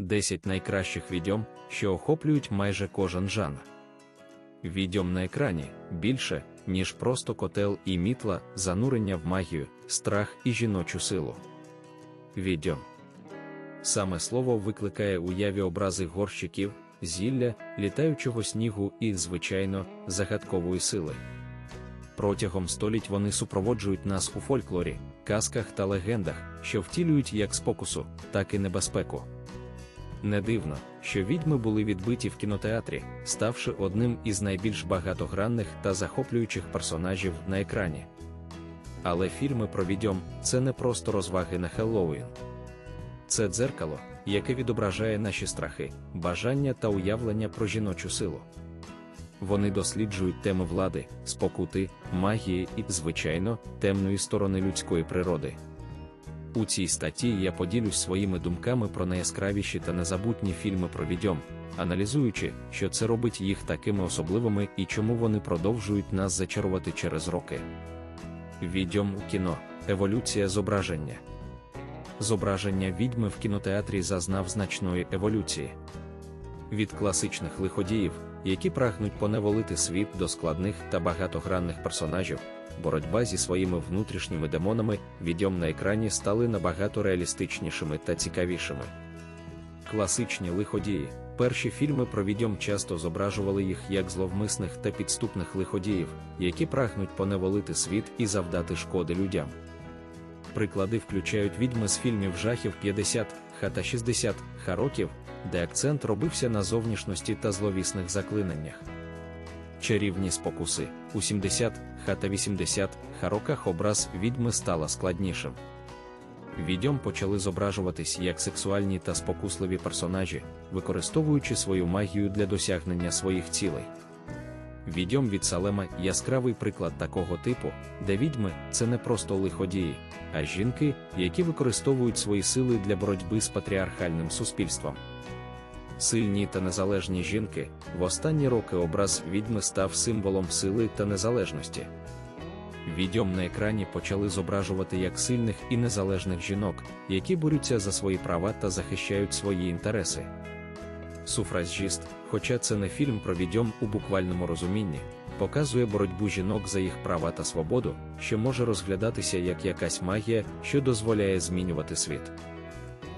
10 найкращих відьом, що охоплюють майже кожен жанр. Відьом на екрані більше, ніж просто котел і мітла, занурення в магію, страх і жіночу силу. Відьом. Саме слово викликає уяві образи горщиків, зілля, літаючого снігу і, звичайно, загадкової сили. Протягом століть вони супроводжують нас у фольклорі, казках та легендах, що втілюють як спокусу, так і небезпеку. Не дивно, що відьми були відбиті в кінотеатрі, ставши одним із найбільш багатогранних та захоплюючих персонажів на екрані. Але фільми про відьом це не просто розваги на Хеллоуін. Це дзеркало, яке відображає наші страхи, бажання та уявлення про жіночу силу. Вони досліджують теми влади, спокути, магії і, звичайно, темної сторони людської природи. У цій статті я поділюсь своїми думками про найяскравіші та незабутні фільми про відьом, аналізуючи, що це робить їх такими особливими і чому вони продовжують нас зачарувати через роки. Відьом у кіно еволюція зображення. Зображення відьми в кінотеатрі зазнав значної еволюції. Від класичних лиходіїв, які прагнуть поневолити світ до складних та багатогранних персонажів, боротьба зі своїми внутрішніми демонами відьом на екрані стали набагато реалістичнішими та цікавішими. Класичні лиходії. Перші фільми про відьом часто зображували їх як зловмисних та підступних лиходіїв, які прагнуть поневолити світ і завдати шкоди людям. Приклади включають відьми з фільмів жахів 50, хата 60, Хароків, де акцент робився на зовнішності та зловісних заклинаннях. Чарівні спокуси у 70, хата 80, Хароках образ відьми стала складнішим. Відьом почали зображуватись як сексуальні та спокусливі персонажі, використовуючи свою магію для досягнення своїх цілей. Відьом від Салема яскравий приклад такого типу, де відьми це не просто лиходії, а жінки, які використовують свої сили для боротьби з патріархальним суспільством. Сильні та незалежні жінки в останні роки образ відьми став символом сили та незалежності. Відьом на екрані почали зображувати як сильних і незалежних жінок, які борються за свої права та захищають свої інтереси. Суфразжіст, хоча це не фільм про відьом у буквальному розумінні, показує боротьбу жінок за їх права та свободу, що може розглядатися як якась магія, що дозволяє змінювати світ.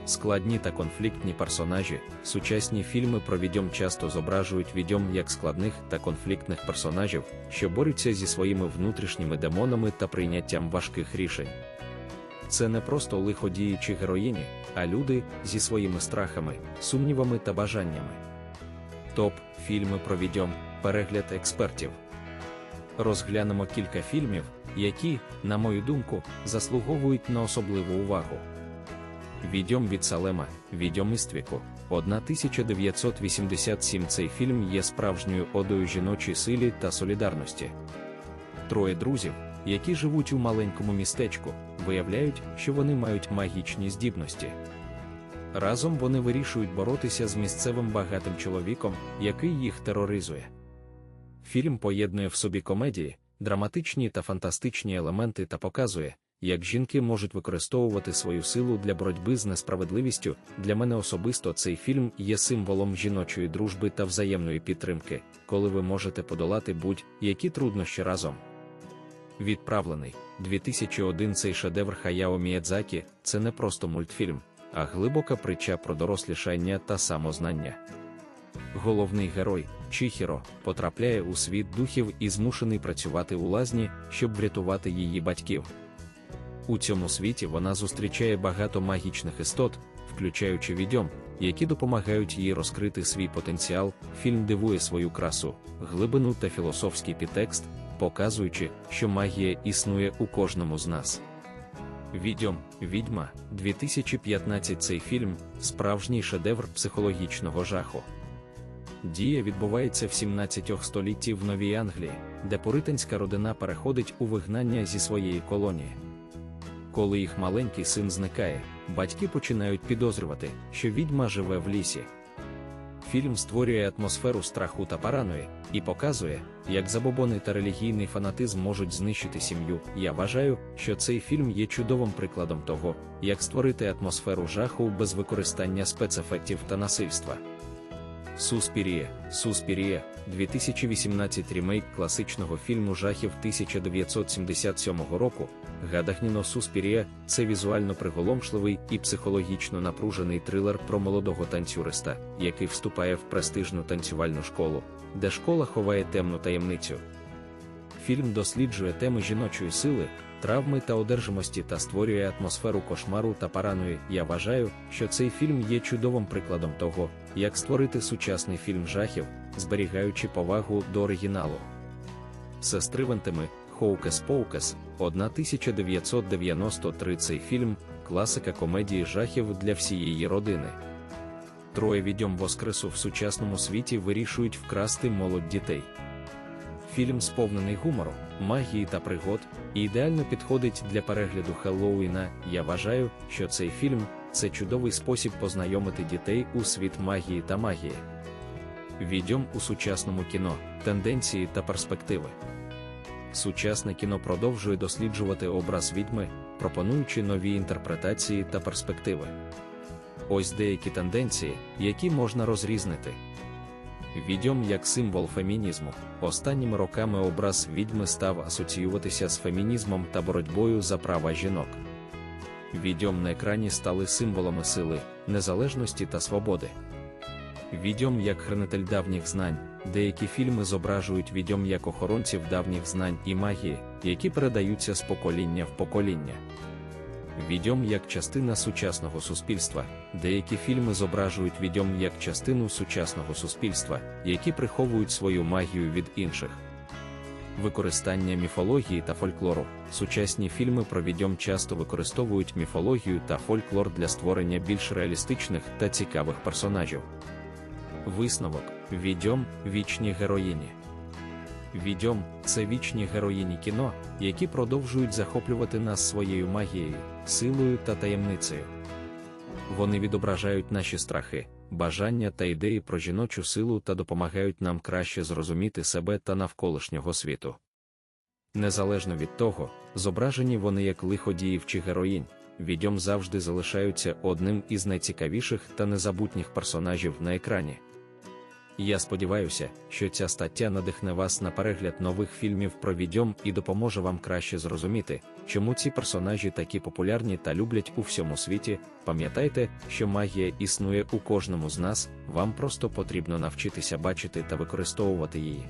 Складні та конфліктні персонажі, сучасні фільми про відьом часто зображують відьом як складних та конфліктних персонажів, що борються зі своїми внутрішніми демонами та прийняттям важких рішень. Це не просто лиходії чи героїні, а люди зі своїми страхами, сумнівами та бажаннями. Топ фільми про відьом, перегляд експертів. Розглянемо кілька фільмів, які, на мою думку, заслуговують на особливу увагу. Відьом від Салема, Відьом Іствіку, 1987 Цей фільм є справжньою одою жіночій силі та солідарності. Троє друзів, які живуть у маленькому містечку, виявляють, що вони мають магічні здібності. Разом вони вирішують боротися з місцевим багатим чоловіком, який їх тероризує. Фільм поєднує в собі комедії, драматичні та фантастичні елементи та показує, як жінки можуть використовувати свою силу для боротьби з несправедливістю. Для мене особисто цей фільм є символом жіночої дружби та взаємної підтримки, коли ви можете подолати будь-які труднощі разом. Відправлений 2001 цей шедевр Хаяо Міядзакі – це не просто мультфільм, а глибока притча про дорослішання та самознання. Головний герой Чихіро потрапляє у світ духів і змушений працювати у лазні, щоб врятувати її батьків. У цьому світі вона зустрічає багато магічних істот, включаючи відьом, які допомагають їй розкрити свій потенціал. Фільм дивує свою красу, глибину та філософський підтекст, показуючи, що магія існує у кожному з нас. Відьом, відьма 2015 цей фільм справжній шедевр психологічного жаху. Дія відбувається в 17 столітті в Новій Англії, де пуританська родина переходить у вигнання зі своєї колонії. Коли їх маленький син зникає, батьки починають підозрювати, що відьма живе в лісі. Фільм створює атмосферу страху та параної і показує, як забобони та релігійний фанатизм можуть знищити сім'ю. Я вважаю, що цей фільм є чудовим прикладом того, як створити атмосферу жаху без використання спецефектів та насильства. Суспірія, Суспірія, 2018 ремейк класичного фільму жахів 1977 року. Гадахніно Суспірія це візуально приголомшливий і психологічно напружений трилер про молодого танцюриста, який вступає в престижну танцювальну школу, де школа ховає темну таємницю. Фільм досліджує теми жіночої сили, травми та одержимості та створює атмосферу кошмару та параної. Я вважаю, що цей фільм є чудовим прикладом того, як створити сучасний фільм жахів, зберігаючи повагу до оригіналу. Сестри Вентеми, Хоукес Поукес, 1993 цей фільм, класика комедії жахів для всієї родини. Троє відьом воскресу в сучасному світі вирішують вкрасти молодь дітей. Фільм сповнений гумору, магії та пригод, і ідеально підходить для перегляду Хеллоуіна. Я вважаю, що цей фільм це чудовий спосіб познайомити дітей у світ магії та магії. Відьом у сучасному кіно, тенденції та перспективи. Сучасне кіно продовжує досліджувати образ відьми, пропонуючи нові інтерпретації та перспективи. Ось деякі тенденції, які можна розрізнити. Відьом як символ фемінізму. Останніми роками образ відьми став асоціюватися з фемінізмом та боротьбою за права жінок. Відьом на екрані стали символами сили, незалежності та свободи. Відьом як хранитель давніх знань, деякі фільми зображують відьом як охоронців давніх знань і магії, які передаються з покоління в покоління. Відьом як частина сучасного суспільства, деякі фільми зображують відьом як частину сучасного суспільства, які приховують свою магію від інших. Використання міфології та фольклору. Сучасні фільми про відьом часто використовують міфологію та фольклор для створення більш реалістичних та цікавих персонажів. Висновок відьом вічні героїні. Відьом це вічні героїні кіно, які продовжують захоплювати нас своєю магією, силою та таємницею. Вони відображають наші страхи, бажання та ідеї про жіночу силу та допомагають нам краще зрозуміти себе та навколишнього світу. Незалежно від того, зображені вони як лиходіїв чи героїнь, відьом завжди залишаються одним із найцікавіших та незабутніх персонажів на екрані. Я сподіваюся, що ця стаття надихне вас на перегляд нових фільмів про відьом і допоможе вам краще зрозуміти, чому ці персонажі такі популярні та люблять у всьому світі. Пам'ятайте, що магія існує у кожному з нас, вам просто потрібно навчитися бачити та використовувати її.